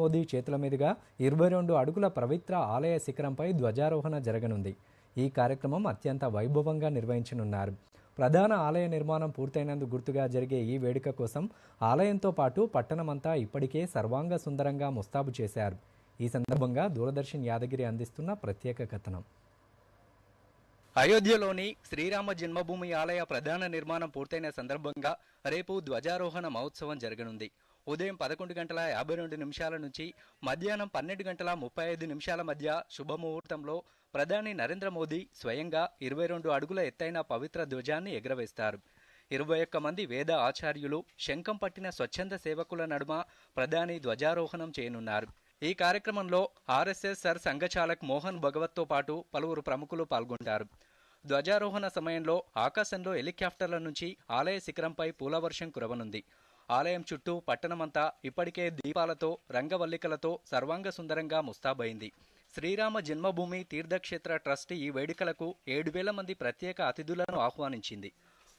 మోదీ చేతుల మీదుగా ఇరవై రెండు అడుగుల పవిత్ర ఆలయ శిఖరంపై ధ్వజారోహణ జరగనుంది. ఈ కార్యక్రమం అత్యంత వైభవంగా నిర్వహించనున్నారు. ప్రధాన ఆలయ నిర్మాణం పూర్తయినందుకు గుర్తుగా జరిగే ఈ వేడుక కోసం ఆలయంతో పాటు పట్టణమంతా ఇప్పటికే సర్వాంగ సుందరంగా ముస్తాబు చేశారు. ఈ సందర్భంగా దూరదర్శన్ యాదగిరి అందిస్తున్న ప్రత్యేక కథనం. అయోధ్యలోని శ్రీరామ జన్మభూమి ఆలయ ప్రధాన నిర్మాణం పూర్తయిన సందర్భంగా రేపు ధ్వజారోహణ మహోత్సవం జరగనుంది. ఉదయం పదకొండు గంటల యాభై రెండు నిమిషాల నుంచి మధ్యాహ్నం పన్నెండు గంటల ముప్పై ఐదు నిమిషాల మధ్య శుభముహూర్తంలో ప్రధాని నరేంద్ర మోదీ స్వయంగా ఇరవై రెండు అడుగుల ఎత్తైన పవిత్ర ధ్వజాన్ని ఎగురవేస్తారు. ఇరవై ఒక్క మంది వేద ఆచార్యులు శంఖం పట్టిన స్వచ్ఛంద సేవకుల నడుమ ప్రధాని ధ్వజారోహణం చేయనున్నారు. ఈ కార్యక్రమంలో ఆర్ఎస్ఎస్ సర్ సంఘచాలక్ మోహన్ భగవత్తో పాటు పలువురు ప్రముఖులు పాల్గొంటారు. ధ్వజారోహణ సమయంలో ఆకాశంలో హెలికాప్టర్ల నుంచి ఆలయ శిఖరంపై పూలవర్షం కురవనుంది. ఆలయం చుట్టూ పట్టణమంతా ఇప్పటికే దీపాలతో రంగవల్లికలతో సర్వాంగ సుందరంగా ముస్తాబైంది. శ్రీరామ జన్మభూమి తీర్థక్షేత్ర ట్రస్ట్ ఈ వేడుకలకు ఏడు వేల మంది ప్రత్యేక అతిథులను ఆహ్వానించింది.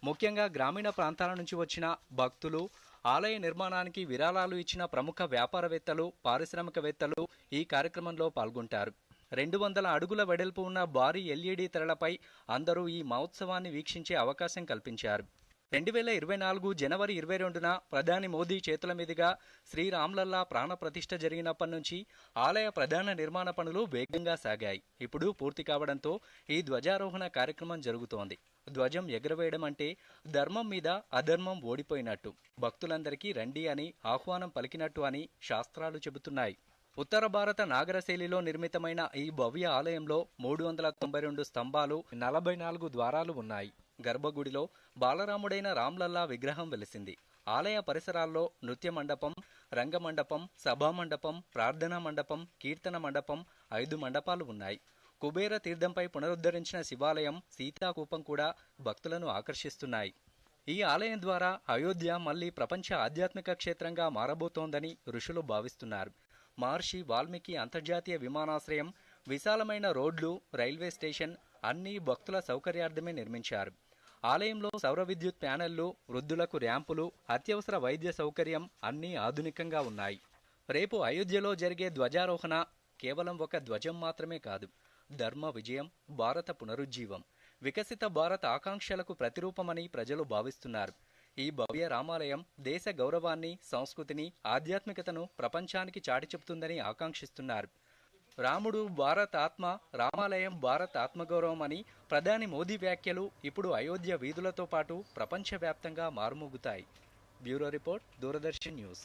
ముఖ్యంగా గ్రామీణ ప్రాంతాల నుంచి వచ్చిన భక్తులు ఆలయ నిర్మాణానికి విరాళాలు ఇచ్చిన ప్రముఖ వ్యాపారవేత్తలు పారిశ్రామికవేత్తలు ఈ కార్యక్రమంలో పాల్గొంటారు. రెండు వందల అడుగుల వెడల్పు ఉన్న భారీ ఎల్ఈడి తెరలపై అందరూ ఈ మహోత్సవాన్ని వీక్షించే అవకాశం కల్పించారు. రెండు వేల ఇరవై నాలుగు జనవరి ఇరవై రెండున ప్రధాని మోదీ చేతుల మీదుగా శ్రీరామ్లల్లా ప్రాణప్రతిష్ఠ జరిగినప్పటి నుంచి ఆలయ ప్రధాన నిర్మాణ పనులు వేగంగా సాగాయి. ఇప్పుడు పూర్తి కావడంతో ఈ ధ్వజారోహణ కార్యక్రమం జరుగుతోంది. ధ్వజం ఎగరవేయడం అంటే ధర్మం మీద అధర్మం ఓడిపోయినట్టు. భక్తులందరికీ రండి అని ఆహ్వానం పలికినట్టు అని శాస్త్రాలు చెబుతున్నాయి. ఉత్తర భారత నాగరశైలిలో నిర్మితమైన ఈ భవ్య ఆలయంలో మూడు వందల తొంభై రెండు స్తంభాలు నలభై నాలుగు ద్వారాలు ఉన్నాయి. గర్భగుడిలో బాలరాముడైన రామ్లల్లా విగ్రహం వెలిసింది. ఆలయ పరిసరాల్లో నృత్య మండపం రంగమండపం సభామండపం ప్రార్థనా మండపం కీర్తన మండపం ఐదు మండపాలు ఉన్నాయి. కుబేర తీర్థంపై పునరుద్ధరించిన శివాలయం సీతాకూపం కూడా భక్తులను ఆకర్షిస్తున్నాయి. ఈ ఆలయం ద్వారా అయోధ్య మళ్ళీ ప్రపంచ ఆధ్యాత్మిక క్షేత్రంగా మారబోతోందని ఋషులు భావిస్తున్నారు. మహర్షి వాల్మీకి అంతర్జాతీయ విమానాశ్రయం విశాలమైన రోడ్లు రైల్వే స్టేషన్ అన్నీ భక్తుల సౌకర్యార్థమే నిర్మించారు. ఆలయంలో సౌర విద్యుత్ ప్యానెళ్ళు వృద్ధులకు ర్యాంపులు అత్యవసర వైద్య సౌకర్యం అన్నీ ఆధునికంగా ఉన్నాయి. రేపు అయోధ్యలో జరిగే ధ్వజారోహణ కేవలం ఒక ధ్వజం మాత్రమే కాదు ధర్మ విజయం భారత పునరుజ్జీవం. వికసిత భారత ఆకాంక్షలకు ప్రతిరూపమని ప్రజలు భావిస్తున్నారు. ఈ భవ్య రామాలయం దేశ గౌరవాన్ని సంస్కృతిని ఆధ్యాత్మికతను ప్రపంచానికి చాటి చెబుతుందని ఆకాంక్షిస్తున్నారు. రాముడు భారత్ ఆత్మ రామాలయం భారత్ ఆత్మగౌరవం అని ప్రధాని మోదీ వ్యాఖ్యలు ఇప్పుడు అయోధ్య వీధులతో పాటు ప్రపంచవ్యాప్తంగా మారుమోగుతాయి. Bureau report Doordarshan news.